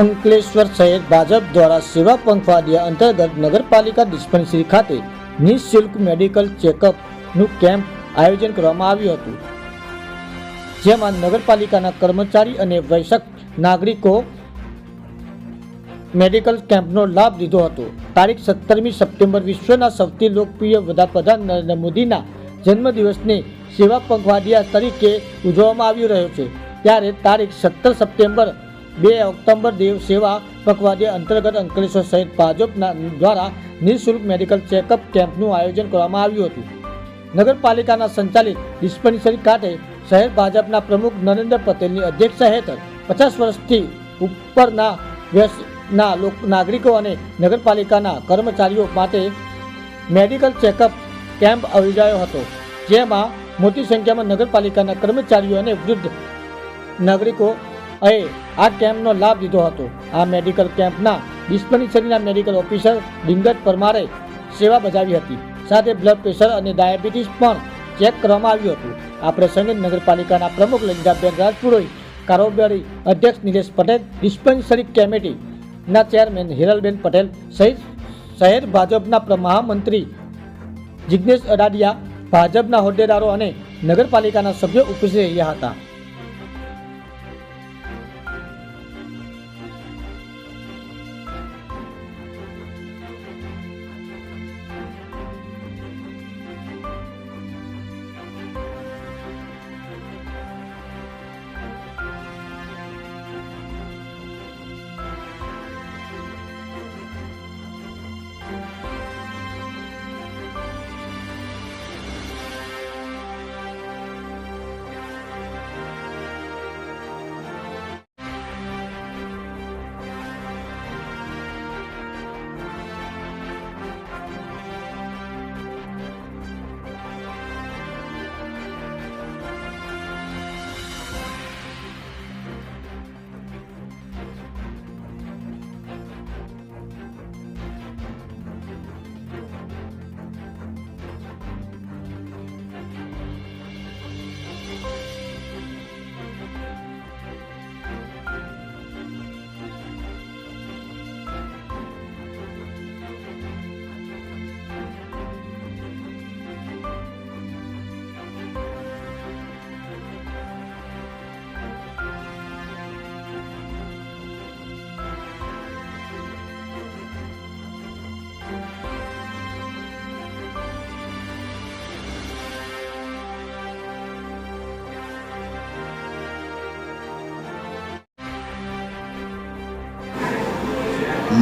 અંકલેશ્વર શહેર ભાજપ દ્વારા સેવા પંખવાડિયા અંતર્ગત નગરપાલિકા ડિસ્પેન્સરી ખાતે નિઃશુલ્ક મેડિકલ ચેકઅપનું કેમ્પ આયોજન કરવામાં આવ્યું હતું. જેમાં નગરપાલિકાના કર્મચારી અને વયસ્ક નાગરિકો મેડિકલ કેમ્પનો લાભ લીધો હતો. તારીખ સત્તરમી સપ્ટેમ્બર વિશ્વના સૌથી લોકપ્રિય વડાપ્રધાન નરેન્દ્ર મોદીના જન્મદિવસને સેવા પંખવાડિયા તરીકે ઉજવવામાં આવી રહ્યો છે. ત્યારે તારીખ સત્તર સપ્ટેમ્બર બે ઓક્ટોબર દેવ સેવા પખવાડિયા અંતર્ગત અંકલેશ્વર સહિત ભાજપના દ્વારા નિઃશુલ્ક મેડિકલ ચેકઅપ કેમ્પનું આયોજન કરવામાં આવ્યું હતું. નગરપાલિકાના સંચાલિત ડિસ્પેન્સરી ખાતે શહેર ભાજપના પ્રમુખ નરેન્દ્ર પટેલની અધ્યક્ષતા હેઠળ પચાસ વર્ષથી ઉપરના વ્યસના લોક, નાગરિકો અને નગરપાલિકાના કર્મચારીઓ માટે મેડિકલ ચેકઅપ કેમ્પ યોજાયો હતો, જેમાં મોટી સંખ્યામાં નગરપાલિકાના કર્મચારીઓ અને વૃદ્ધ નાગરિકો એ આ કેમ્પનો લાભ લીધો હતો. આ મેડિકલ કેમ્પના ડિસ્પેન્સરીના મેડિકલ ઓફિસર ડિંગત પરમારે સેવા બજાવી હતી. સાથે બ્લડ પ્રેશર અને ડાયાબિટીસ પણ ચેક કરવામાં આવ્યું હતું. આ પ્રસંગે નગરપાલિકાના પ્રમુખ લંજાબેન રાજપુરોહિત કારોબારી અધ્યક્ષ નિલેશ પટેલ, ડિસ્પેન્સરી કમિટીના ચેરમેન હિરલબેન પટેલ સહિત શહેર ભાજપના મહામંત્રી જિજ્ઞેશ અડાડિયા, ભાજપના હોદ્દેદારો અને નગરપાલિકાના સભ્યો ઉપસ્થિત રહ્યા હતા.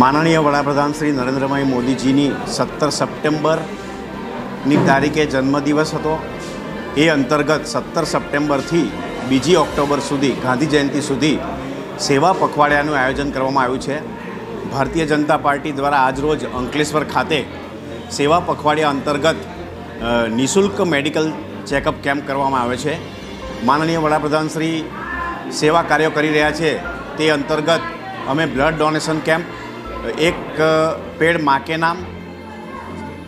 માનનીય વડાપ્રધાન શ્રી નરેન્દ્રભાઈ મોદીજીની સત્તર સપ્ટેમ્બરની તારીખે જન્મદિવસ હતો. એ અંતર્ગત સત્તર સપ્ટેમ્બરથી બીજી ઓક્ટોબર સુધી, ગાંધી જયંતિ સુધી સેવા પખવાડિયાનું આયોજન કરવામાં આવ્યું છે. ભારતીય જનતા પાર્ટી દ્વારા આજરોજ અંકલેશ્વર ખાતે સેવા પખવાડિયા અંતર્ગત નિઃશુલ્ક મેડિકલ ચેકઅપ કેમ્પ કરવામાં આવે છે. માનનીય વડાપ્રધાન શ્રી સેવા કાર્યો કરી રહ્યા છે. તે અંતર્ગત અમે બ્લડ ડોનેશન કેમ્પ એક પેડમાં નામ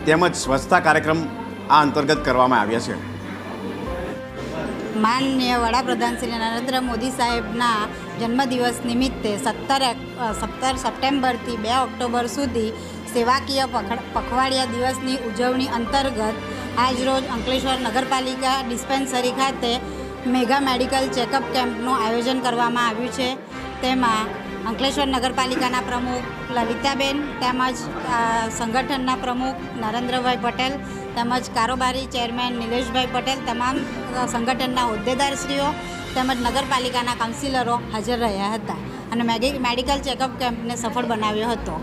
તેમજ સ્વચ્છતા કાર્યક્રમ આ અંતર્ગત કરવામાં આવ્યા છે. માનનીય વડાપ્રધાન શ્રી નરેન્દ્ર મોદી સાહેબના જન્મદિવસ નિમિત્તે સત્તર સત્તર સપ્ટેમ્બરથી બે ઓક્ટોબર સુધી સેવાકીય પખવાડિયા દિવસની ઉજવણી અંતર્ગત આજરોજ અંકલેશ્વર નગરપાલિકા ડિસ્પેન્સરી ખાતે મેગા મેડિકલ ચેકઅપ કેમ્પનું આયોજન કરવામાં આવ્યું છે. તેમાં અંકલેશ્વર નગરપાલિકાના પ્રમુખ લલિતાબેન તેમજ સંગઠનના પ્રમુખ નરેન્દ્રભાઈ પટેલ તેમજ કારોબારી ચેરમેન નિલેશભાઈ પટેલ તમામ સંગઠનના હોદ્દેદારશ્રીઓ તેમજ નગરપાલિકાના કાઉન્સિલરો હાજર રહ્યા હતા અને મેડિકલ ચેકઅપ કેમ્પને સફળ બનાવ્યો હતો.